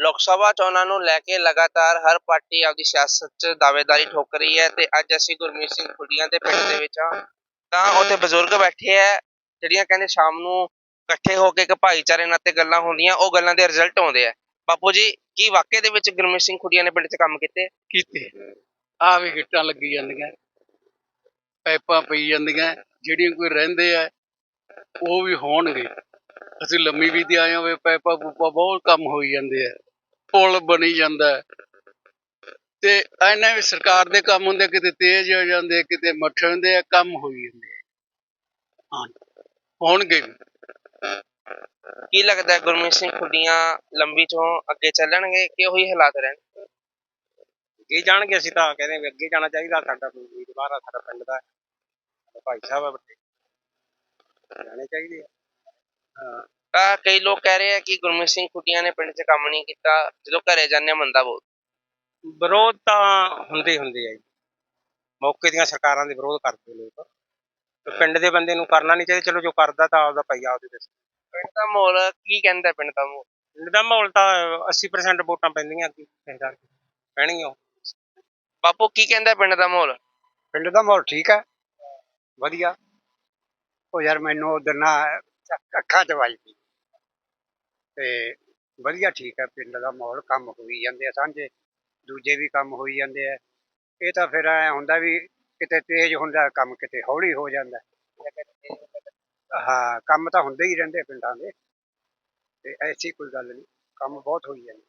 ਲੋਕ ਸਭਾ ਚੋਣਾਂ ਨੂੰ ਲੈ ਕੇ ਲਗਾਤਾਰ ਹਰ ਪਾਰਟੀ ਆਪਦੀ ਸਿਆਸਤ 'ਚ ਦਾਅਵੇਦਾਰੀ ਠੋਕ ਰਹੀ ਹੈ ਤੇ ਅੱਜ ਅਸੀਂ ਗੁਰਮੀਤ ਸਿੰਘ ਖੁੱਡੀਆਂ ਦੇ ਪਿੰਡ ਦੇ ਵਿੱਚ ਹਾਂ। ਤਾਂ ਉੱਥੇ ਬਜ਼ੁਰਗ ਬੈਠੇ ਹੈ, ਜਿਹੜੀਆਂ ਕਹਿੰਦੇ ਸ਼ਾਮ ਨੂੰ ਇਕੱਠੇ ਹੋ ਕੇ ਇੱਕ ਭਾਈਚਾਰੇ ਨਾਲ ਤੇ ਗੱਲਾਂ ਹੁੰਦੀਆਂ, ਉਹ ਗੱਲਾਂ ਦੇ ਰਿਜ਼ਲਟ ਆਉਂਦੇ ਆ ਬਾਪੂ ਜੀ, ਕੀ ਵਾਕਿਆ ਦੇ ਵਿੱਚ ਗੁਰਮੀਤ ਸਿੰਘ ਖੁੱਡੀਆਂ ਨੇ ਪਿੰਡ 'ਚ ਕੰਮ ਕੀਤੇ? ਕੀਤੇ। ਆ ਵੀ ਗਿੱਟਾਂ ਲੱਗੀ ਜਾਂਦੀਆਂ, ਪਾਈਪਾਂ ਪਈ ਜਾਂਦੀਆਂ, ਜਿਹੜੀਆਂ ਕੋਈ ਰਹਿੰਦੇ ਆ ਉਹ ਵੀ ਹੋਣਗੇ। ਅਸੀਂ ਲੰਮੀ ਵੀ ਤੇ ਆਏ ਹੋਵੇ ਪਾਈਪਾਂ ਪੂਪਾਂ ਬਹੁਤ ਕੰਮ ਹੋਈ ਜਾਂਦੇ ਆ ਪੁਲ ਬਣੀ ਜਾਂਦਾ ਹੈ। ਤੇ ਇਹਨਾਂ ਵੀ ਸਰਕਾਰ ਦੇ ਕੰਮ ਹੁੰਦੇ ਕਿਤੇ ਤੇਜ਼ ਹੋ ਜਾਂਦੇ ਕਿਤੇ ਮੱਠੇ ਹੁੰਦੇ ਆ ਕੰਮ ਹੋਈ ਜਾਂਦੇ। ਹਾਂ ਹੋਣਗੇ ਵੀ। ਕੀ ਲੱਗਦਾ ਹੈ ਗੁਰਮੀਤ ਸਿੰਘ ਖੁੱਡੀਆਂ ਲੰਬੀ ਚੋਂ ਅੱਗੇ ਚੱਲਣਗੇ ਕਿ ਉਹੀ ਹਾਲਾਤ ਰਹਿਣ ਅੱਗੇ ਜਾਣਗੇ ਅਸੀਂ ਤਾਂ ਕਹਿੰਦੇ ਵੀ ਅੱਗੇ ਜਾਣਾ ਚਾਹੀਦਾ ਸਾਡਾ ਉਮੀਦਵਾਰ ਆ ਸਾਡਾ ਪਿੰਡ ਦਾ ਭਾਈ ਸਾਹਿਬ ਆ ਵੱਡੇ ਜਾਣੇ ਚਾਹੀਦੇ ਆ ਤਾਂ ਕਈ ਲੋਕ ਕਹਿ ਰਹੇ ਆ ਕਿ ਗੁਰਮੀਤ ਸਿੰਘ ਖੁੱਡੀਆਂ ਨੇ ਪਿੰਡ 'ਚ ਕੰਮ ਨਹੀਂ ਕੀਤਾ। ਜਦੋਂ ਘਰੇ ਜਾਂਦੇ ਆ ਮੰਦਾ ਬਹੁਤ ਵਿਰੋਧ ਤਾਂ ਹੁੰਦੇ ਹੀ ਹੁੰਦੇ ਆ ਜੀ। ਮੌਕੇ ਦੀਆਂ ਸਰਕਾਰਾਂ ਦੇ ਵਿਰੋਧ ਕਰਦੇ ਲੋਕ। ਤੇ ਪਿੰਡ ਦੇ ਬੰਦੇ ਨੂੰ ਕਰਨਾ ਨਹੀਂ ਚਾਹੀਦਾ। ਚਲੋ ਜੋ ਕਰਦਾ ਤਾਂ ਆਪਦਾ ਭਾਈ ਆਪਦੇ ਦੱਸ ਪਿੰਡ ਦਾ ਮਾਹੌਲ ਕੀ ਕਹਿੰਦਾ ਪਿੰਡ ਦਾ ਮਾਹੌਲ? ਪਿੰਡ ਦਾ ਮਾਹੌਲ ਤਾਂ 80% ਵੋਟਾਂ ਪੈਂਦੀਆਂ ਅੱਗੇ ਸਰਕਾਰ ਪੈਣਗੀਆਂ ਉਹ। ਬਾਪੂ ਕੀ ਕਹਿੰਦਾ ਪਿੰਡ ਦਾ ਮਾਹੌਲ? ਪਿੰਡ ਦਾ ਮਾਹੌਲ ਠੀਕ ਹੈ। ਵਧੀਆ। ਉਹ ਯਾਰ ਮੈਨੂੰ ਉਧਰ ਨਾ ਅੱਖਾਂ ਚ ਵੱਜ ਗਈ ਤੇ ਵਧੀਆ ਠੀਕ ਹੈ, ਪਿੰਡ ਦਾ ਮਾਹੌਲ ਕੰਮ ਹੋਈ ਜਾਂਦੇ ਆ, ਸਾਂਝੇ ਦੂਜੇ ਵੀ ਕੰਮ ਹੋਈ ਜਾਂਦੇ ਆ। ਇਹ ਤਾਂ ਫਿਰ ਐ ਹੁੰਦਾ ਵੀ ਕਿਤੇ ਤੇਜ਼ ਹੁੰਦਾ, ਕੰਮ ਕਿਤੇ ਹੌਲੀ ਹੋ ਜਾਂਦਾ। ਹਾਂ, ਕੰਮ ਤਾਂ ਹੁੰਦੇ ਹੀ ਰਹਿੰਦੇ ਪਿੰਡਾਂ ਦੇ। ਤੇ ਐਸੀ ਕੋਈ ਗੱਲ ਨਹੀਂ, ਕੰਮ ਬਹੁਤ ਹੋਈ ਜਾਂਦਾ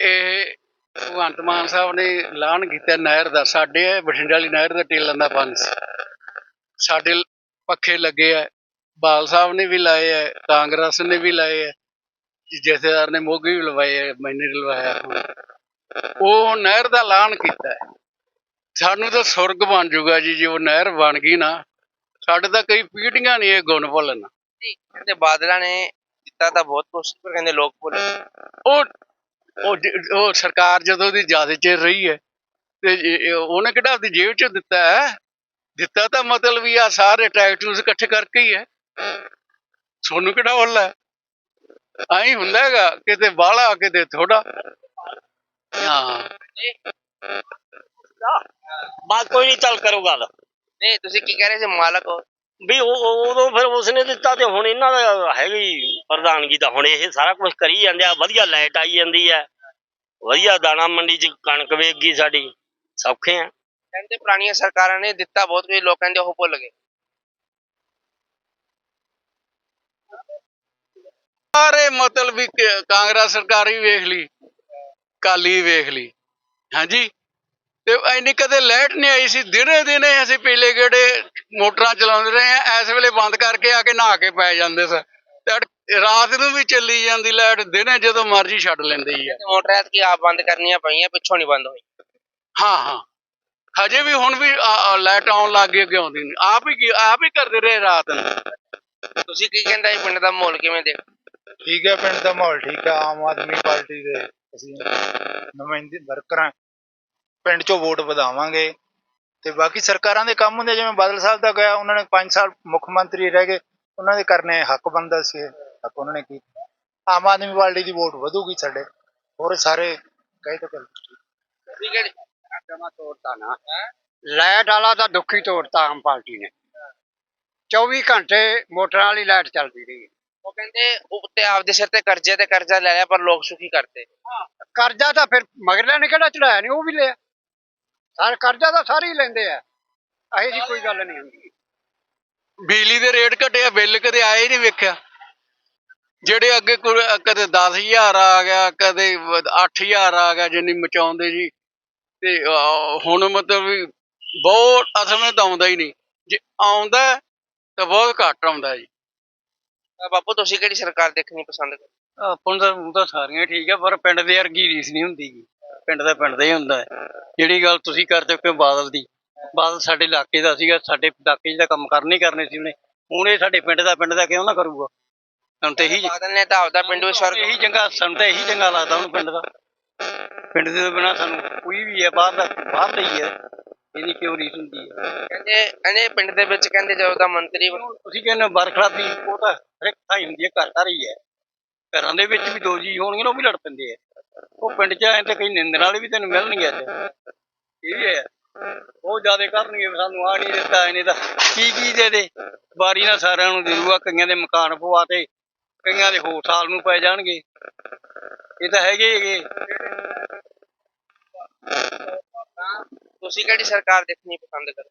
ਇਹ ਭਗਵੰਤ ਮਾਨ ਸਾਹਿਬ ਨੇ ਐਲਾਨ ਕੀਤਾ ਨਹਿਰ ਦਾ, ਸਾਡੇ ਬਠਿੰਡੇ ਵਾਲੀ ਨਹਿਰ ਦਾ ਟੇਲਣ ਦਾ ਪਾਣੀ ਸਾਡੇ ਪੱਖੇ ਲੱਗੇ ਆ ਬਾਲ ਸਾਹਿਬ ਨੇ ਵੀ ਲਾਏ ਆ ਕਾਂਗਰਸ ਨੇ ਵੀ ਲਾਏ ਆ ਜਥੇਦਾਰ ਨੇ ਮੋਗੀ ਵੀ ਲਵਾਏ ਆ ਮੈਨੇ ਵੀ ਲਵਾਇਆ। ਉਹ ਨਹਿਰ ਦਾ ਐਲਾਨ ਕੀਤਾ। ਸਾਨੂੰ ਤਾਂ ਸੁਰਗ ਬਣ ਜਾਊਗਾ ਜੀ ਜੇ ਉਹ ਨਹਿਰ ਬਣ ਗਈ ਨਾ ਸਾਡੇ ਤਾਂ ਕਈ ਪੀੜ੍ਹੀਆਂ ਨਹੀਂ ਇਹ ਗੁਣ ਭੁੱਲਣ ਕਹਿੰਦੇ ਬਾਦਲਾਂ ਨੇ ਦਿੱਤਾ ਤਾਂ ਬਹੁਤ ਸੀ, ਪਰ ਕਹਿੰਦੇ ਲੋਕ ਭੁੱਲ। ਉਹ ਉਹ ਸਰਕਾਰ ਜਦੋਂ ਦੀ ਜ਼ਿਆਦਾ ਚਿਰ ਰਹੀ ਹੈ ਤੇ ਉਹਨੇ ਕਿਹੜਾ ਆਪਦੀ ਜੇਬ ਚੋਂ ਦਿੱਤਾ ਹੈ ਦਿੱਤਾ ਤਾਂ ਮਤਲਬ ਵੀ ਆ ਸਾਰੇ ਟਰੈਕਟਰਸ ਇਕੱਠੇ ਕਰਕੇ ਹੀ ਹੈ ਸੋਨੂੰ ਕਿਹੜਾ ਹੁੰਦਾ ਆਈ ਹੁੰਦਾ ਹੈਗਾ ਕਿਤੇ ਬਾਹਲਾ ਕਿਤੇ ਥੋੜਾ ਹਾਂ। ਬਾਤ ਕੋਈ ਨਹੀਂ ਚੱਲ ਕਰੋ ਗੱਲ। ਨਹੀਂ ਤੁਸੀਂ ਕੀ ਕਹਿ ਰਹੇ ਸੀ ਮਾਲਕ? ਹੋ ਵੀ ਉਹ ਉਹ- ਉਦੋਂ ਫਿਰ ਉਸਨੇ ਦਿੱਤਾ ਤੇ ਹੁਣ ਇਹਨਾਂ ਦਾ ਹੈਗੀ ਪ੍ਰਧਾਨਗੀ ਦਾ ਹੁਣ ਇਹ ਸਾਰਾ ਕੁਝ ਕਰੀ ਜਾਂਦੇ ਆ ਵਧੀਆ ਲਾਈਟ ਆਈ ਜਾਂਦੀ ਹੈ ਵਧੀਆ ਦਾਣਾ ਮੰਡੀ 'ਚ ਕਣਕ ਵੇਚਗੀ ਸਾਡੀ ਸੌਖੇ ਆ। ਕਹਿੰਦੇ ਪੁਰਾਣੀਆਂ ਸਰਕਾਰਾਂ ਨੇ ਦਿੱਤਾ ਬਹੁਤ ਕੁਝ ਲੋਕ ਕਹਿੰਦੇ ਉਹ ਭੁੱਲ ਗਏ। ਸਾਰੇ ਮਤਲਬ ਵੀ ਕਾਂਗਰਸ ਸਰਕਾਰ ਵੀ ਵੇਖ ਲਈ ਕਾਲੀ ਵੇਖ ਲਈ ਹਾਂਜੀ? ਤੇ ਐਨੀ ਕਦੇ ਲਾਈਟ ਨਹੀਂ ਆਈ ਸੀ ਦਿਨੇ ਦਿਨੇ ਅਸੀਂ ਪੀਲੇ ਗੇੜੇ ਮੋਟਰਾਂ ਚਲਾਉਂਦੇ ਰਹੇ ਆ ਇਸ ਵੇਲੇ ਬੰਦ ਕਰਕੇ ਆ ਕੇ ਨਹਾ ਕੇ ਪੈ ਜਾਂਦੇ ਸੀ ਤੇ ਅੜ- ਰਾਤ ਨੂੰ ਵੀ ਚੱਲੀ ਜਾਂਦੀ ਲਾਈਟ ਦਿਨੇ ਜਦੋਂ ਮਰਜ਼ੀ ਛੱਡ ਲੈਂਦੇ ਹੀ ਆ ਮੋਟਰ ਕੀ ਆਪ ਬੰਦ ਕਰਨੀਆਂ ਪਈਆਂ ਪਿੱਛੋਂ ਨਹੀਂ ਬੰਦ ਹੋਈ ਹਾਂ ਹਾਂ। ਹਜੇ ਵੀ ਹੁਣ ਵੀ ਲਾਈਟ ਆਉਣ ਲੱਗ ਗਈ ਆਉਂਦੀ ਨਹੀਂ ਆਪ ਹੀ ਆਪ ਹੀ ਕਰਦੇ ਰਹੇ ਰਾਤ ਨੂੰ। ਤੁਸੀਂ ਕੀ ਕਹਿੰਦਾ ਇਹ ਪਿੰਡ ਦਾ ਮਾਹੌਲ ਕਿਵੇਂ ਦੇਖ? ਠੀਕ ਹੈ ਪਿੰਡ ਦਾ ਮਾਹੌਲ, ਠੀਕ ਹੈ, ਆਮ ਆਦਮੀ ਪਾਰਟੀ ਦੇ ਅਸੀਂ ਨੁਮਾਇੰਦੇ, ਵਰਕਰਾਂ ਪਿੰਡ ਚੋਂ ਵੋਟ ਵਧਾਵਾਂਗੇ ਤੇ ਬਾਕੀ ਸਰਕਾਰਾਂ ਦੇ ਕੰਮ ਹੁੰਦੇ ਜਿਵੇਂ ਬਾਦਲ ਸਾਹਿਬ ਦਾ ਗਿਆ ਉਹਨਾਂ ਨੇ 5 ਸਾਲ ਮੁੱਖ ਮੰਤਰੀ ਰਹਿ ਗਏ, ਉਹਨਾਂ ਦੇ ਕਰਨੇ ਹੱਕ ਬੰਦਾ ਸੀ, ਹੱਕ ਉਹਨਾਂ ਨੇ ਕੀਤਾ। ਆਮ ਆਦਮੀ ਪਾਰਟੀ ਦੀ ਵੋਟ ਵਧੂਗੀ ਸਾਡੇ, ਹੋਰ ਸਾਰੇ ਕਹੇ ਤਾਂ ਗੱਲ ਠੀਕ ਹੈ ਜੀ ਜਮਾ ਤੋੜਤਾ ਨਾ ਲਾਈਟ ਵਾਲਾ ਤਾਂ ਦੁੱਖੀ ਤੋੜਤਾ ਆਮ ਪਾਰਟੀ ਨੇ। 24 ਘੰਟੇ ਮੋਟਰਾਂ ਵਾਲੀ ਲਾਈਟ ਚੱਲਦੀ ਰਹੀ। ਉਹ ਕਹਿੰਦੇ ਉੱਤੇ ਆਪਦੇ ਸਿਰ ਤੇ ਕਰਜ਼ੇ ਤੇ ਕਰਜ਼ਾ ਲੈ ਲਿਆ ਪਰ ਲੋਕ ਸੁਖੀ ਕਰਤੇ ਕਰਜ਼ਾ ਤਾਂ ਫਿਰ ਮਗਰਲਿਆਂ ਨੇ ਕਿਹੜਾ ਚੜਾਇਆ ਨਹੀਂ ਉਹ ਵੀ ਲਿਆ। ਸਾਰ ਕਰਜ਼ਾ ਤਾਂ ਸਾਰੇ ਹੀ ਲੈਂਦੇ ਆ। ਇਹੋ ਜੀ ਕੋਈ ਗੱਲ ਨਹੀਂ ਹੁੰਦੀ। ਬਿਜਲੀ ਦੇ ਰੇਟ ਘਟਿਆ ਬਿੱਲ ਕਦੇ ਆਏ ਨਹੀਂ ਵੇਖਿਆ। ਜਿਹੜੇ ਅੱਗੇ ਕਦੇ 10000 ਆ ਗਿਆ ਕਦੇ 8000 ਆ ਗਿਆ ਜਿੰਨੀ ਮਚਾਉਂਦੇ ਜੀ। ਤੇ ਹੁਣ ਮਤਲਬ ਵੀ ਬਹੁਤ ਅਸਲ ਵਿੱਚ ਤਾਂ ਆਉਂਦਾ ਹੀ ਨਹੀਂ। ਜੇ ਆਉਂਦਾ ਤਾਂ ਬਹੁਤ ਘੱਟ ਆਉਂਦਾ ਜੀ। ਤਾਂ ਬਾਪੂ ਤੁਸੀਂ ਕਿਹੜੀ ਸਰਕਾਰ ਦੇਖਣੀ ਪਸੰਦ ਕਰਦੇ? ਆਪਾਂ ਨੂੰ ਤਾਂ ਊਂ ਤਾਂ ਸਾਰੀਆਂ ਠੀਕ ਹੈ ਪਰ ਪਿੰਡ ਦੇ ਵਰਗੀ ਰੀਸ ਨਹੀਂ ਹੁੰਦੀ ਗੀ। ਪਿੰਡ ਦਾ ਪਿੰਡ ਦਾ ਹੀ ਹੁੰਦਾ ਹੈ। ਜਿਹੜੀ ਗੱਲ ਤੁਸੀਂ ਕਰ ਚੁੱਕੇ ਹੋ ਬਾਦਲ ਦੀ ਬਾਦਲ ਸਾਡੇ ਇਲਾਕੇ ਦਾ ਸੀਗਾ ਸਾਡੇ ਇਲਾਕੇ 'ਚ ਤਾਂ ਕੰਮ ਕਰਨੇ ਹੀ ਕਰਨੇ ਸੀ ਉਹਨੇ। ਹੁਣ ਇਹ ਸਾਡੇ ਪਿੰਡ ਦਾ ਪਿੰਡ ਦਾ ਕਿਉਂ ਨਾ ਕਰੂਗਾ? ਹੁਣ ਤੇ ਇਹੀ ਬਾਦਲ ਨੇ ਤਾਂ ਆਪਦਾ ਪਿੰਡ ਵੀ ਸਵਰਗ ਇਹੀ ਚੰਗਾ ਸਾਨੂੰ ਤਾਂ ਇਹੀ ਚੰਗਾ ਲੱਗਦਾ ਹੁਣ ਪਿੰਡ ਦਾ। ਪਿੰਡ ਦੇ ਬਿਨਾ ਸਾਨੂੰ ਕੋਈ ਵੀ ਹੈ ਬਾਹਰ ਦਾ ਬਾਹਰ ਦਾ ਹੀ ਹੈ। ਇਹਦੀ ਕਿਉਂ ਰੀਸ ਹੁੰਦੀ ਹੈ? ਕਹਿੰਦੇ ਕਹਿੰਦੇ ਪਿੰਡ ਦੇ ਵਿੱਚ ਕਹਿੰਦੇ ਜਦੋਂ ਦਾ ਮੰਤਰੀ ਬਣ- ਤੁਸੀਂ ਕਹਿੰਦੇ ਹੋ ਬਰਖਲਾਫੀ ਉਹ ਤਾਂ ਹਰ ਇੱਕ ਥਾਂ ਹੀ ਹੁੰਦੀ ਹੈ ਘਰ ਘਰ ਹੀ ਹੈ। ਘਰਾਂ ਦੇ ਵਿੱਚ ਵੀ ਦੋ ਜੀ ਹੋਣਗੇ ਨਾ ਉਹ ਵੀ ਲੜ ਪੈਂਦੇ ਆ। ਉਹ ਪਿੰਡ 'ਚ ਐ ਤੇ ਕਈ ਨਿੰਦਣ ਵਾਲੇ ਵੀ ਤੈਨੂੰ ਮਿਲਣਗੇ ਅੱਜ। ਇਹ ਵੀ ਹੈ। ਉਹ ਜ਼ਿਆਦਾ ਕਰਨਗੇ ਸਾਨੂੰ ਆ ਨਹੀਂ ਦਿੱਤਾ ਇਹਨੇ ਤਾਂ ਕੀ ਕੀ ਦੇ ਦੇ? ਬਾਰੀ ਨਾਲ ਸਾਰਿਆਂ ਨੂੰ ਦੇ ਦੂਗਾ ਕਈਆਂ ਦੇ ਮਕਾਨ ਪਵਾ ਤੇ ਕਈਆਂ ਦੇ ਹੋਰ ਸਾਲ ਨੂੰ ਪੈ ਜਾਣਗੇ। ਇਹ ਤਾਂ ਹੈਗੇ ਹੈਗੇ। ਤੁਸੀਂ ਕਿਹੜੀ ਸਰਕਾਰ ਦੇਖਣੀ ਪਸੰਦ ਕਰੋ?